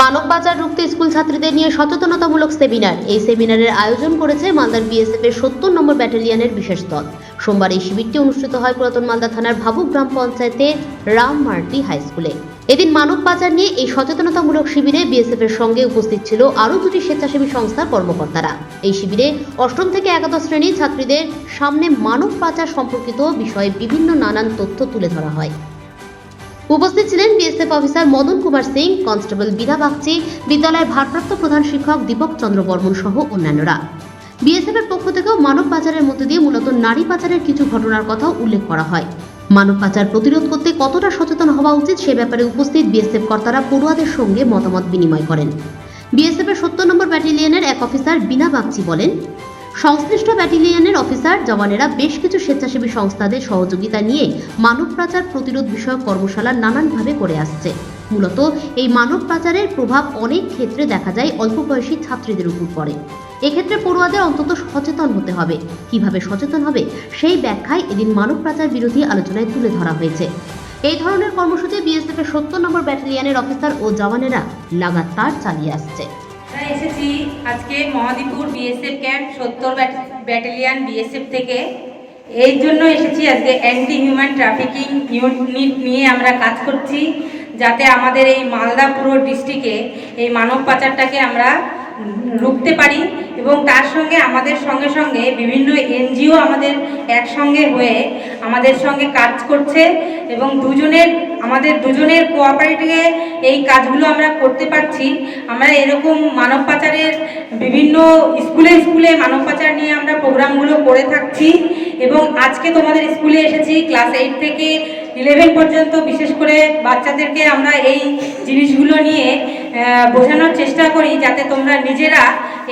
মানববাজার রুখতে স্কুল ছাত্রীদের নিয়ে সচেতনতামূলক সেমিনার। এই সেমিনারের আয়োজন করেছে মালদার বিএসএফ এর সত্তর নম্বর ব্যাটালিয়নের বিশেষ দল। সোমবার এই শিবিরটি অনুষ্ঠিত হয় পুরাতন মালদা থানার ভাবুক গ্রাম পঞ্চায়েতে রাম মার্টি হাই স্কুলে। এদিন মানব পাচার নিয়ে এই সচেতনতামূলক শিবিরে বিএসএফ এর সঙ্গে উপস্থিত ছিল আরও দুটি স্বেচ্ছাসেবী সংস্থার কর্মকর্তারা। এই শিবিরে অষ্টম থেকে একাদশ শ্রেণির ছাত্রীদের সামনে মানব পাচার সম্পর্কিত বিষয়ে বিভিন্ন নানান তথ্য তুলে ধরা হয়। উপস্থিত ছিলেন BSF officer Madan Kumar Singh, constable Bira Bagchi, বিদ্যালয়ের ভারপ্রাপ্ত প্রধান শিক্ষক দীপক চন্দ্র বর্মন সহ অন্যান্যরা। বিএসএফ এর পক্ষ থেকেও মানব পাচারের মধ্যে দিয়ে মূলত নারী পাচারের কিছু ঘটনার কথাও উল্লেখ করা হয়। মানব পাচার প্রতিরোধ করতে কতটা সচেতন হওয়া উচিত সে ব্যাপারে উপস্থিত বিএসএফ কর্তারা পড়ুয়াদের সঙ্গে মতামত বিনিময় করেন। বিএসএফ এর সত্তর নম্বর ব্যাটালিয়নের এক অফিসার বিনা বাগচি বলেন সংশ্লিষ্ট ব্যাটালিয়নের অফিসার, জওয়ানেরা বেশ কিছু স্বেচ্ছাসেবী সংস্থাদের সহযোগিতা নিয়ে মানব পাচার প্রতিরোধ বিষয়ক কর্মশালা নানানভাবে করে আসছে। মূলত এই মানব পাচারের প্রভাব অনেক ক্ষেত্রে দেখা যায় অল্প বয়সী ছাত্রীদের উপর পড়ে। এক্ষেত্রে পড়ুয়াদের অন্তত সচেতন হতে হবে। কীভাবে সচেতন হবে সেই ব্যাখ্যায় এদিন মানব পাচার বিরোধী আলোচনায় তুলে ধরা হয়েছে। এই ধরনের কর্মসূচি বিএসএফ এর সত্তর নম্বর ব্যাটালিয়নের অফিসার ও জওয়ানেরা লাগাতার চালিয়ে আসছে। এসেছি আজকে মহাদীপুর বিএসএফ ক্যাম্প সত্তর ব্যাটালিয়ান বিএসএফ থেকে। এই জন্য এসেছি আজকে অ্যান্টি হিউম্যান ট্রাফিকিং ইউনিট নিয়ে আমরা কাজ করছি, যাতে আমাদের এই মালদা পুরো ডিস্ট্রিক্টে এই মানব পাচারটাকে আমরা রুখতে পারি এবং তার সঙ্গে আমাদের সঙ্গে সঙ্গে বিভিন্ন এনজিও আমাদের একসঙ্গে হয়ে আমাদের সঙ্গে কাজ করছে এবং দুজনের, আমাদের দুজনের কোঅপারেটিভে এই কাজগুলো আমরা করতে পারছি। আমরা এরকম মানব পাচারের বিভিন্ন স্কুলে স্কুলে মানব পাচার নিয়ে আমরা প্রোগ্রামগুলো করে থাকছি। এবং আজকে তোমাদের স্কুলে এসেছি ক্লাস এইট থেকে ইলেভেন পর্যন্ত, বিশেষ করে বাচ্চাদেরকে আমরা এই জিনিসগুলো নিয়ে বোঝানোর চেষ্টা করি যাতে তোমরা নিজেরা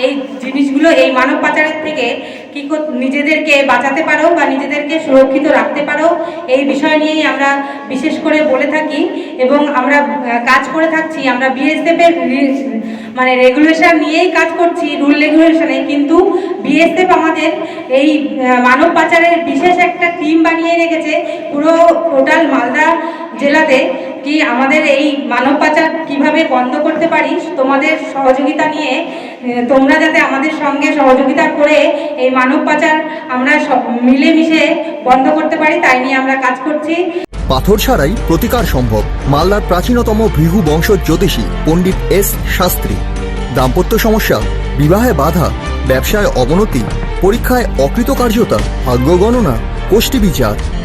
এই জিনিসগুলো এই মানব পাচারের থেকে কি নিজেদেরকে বাঁচাতে পারো বা নিজেদেরকে সুরক্ষিত রাখতে পারো, এই বিষয় নিয়েই আমরা বিশেষ করে বলে থাকি এবং আমরা কাজ করে থাকছি। আমরা বিএসএফের মানে রেগুলেশন নিয়েই কাজ করছি রুল রেগুলেশনে কিন্তু বিএসএফ আমাদের এই মানব পাচারের বিশেষ একটা টিম বানিয়ে রেখেছে পুরো টোটাল মালদা জেলাতে। কি আমাদের এই মানব পাচার কীভাবে বন্ধ করতে পারি, তোমাদের সহযোগিতা নিয়ে তোমরা যাতে আমাদের সঙ্গে সহযোগিতা করে এই মানব পাচার আমরা মিলেমিশে বন্ধ করতে পারি, তাই নিয়ে আমরা কাজ করছি। পাথর ছাড়াই প্রতিকার সম্ভব। মালদার প্রাচীনতম ভৃগু বংশ জ্যোতিষী পণ্ডিত এস শাস্ত্রী। দাম্পত্য সমস্যা, বিবাহে বাধা, ব্যবসায় অবনতি, পরীক্ষায় অকৃতকার্যতা, ভাগ্য গণনা গোষ্ঠী বিচার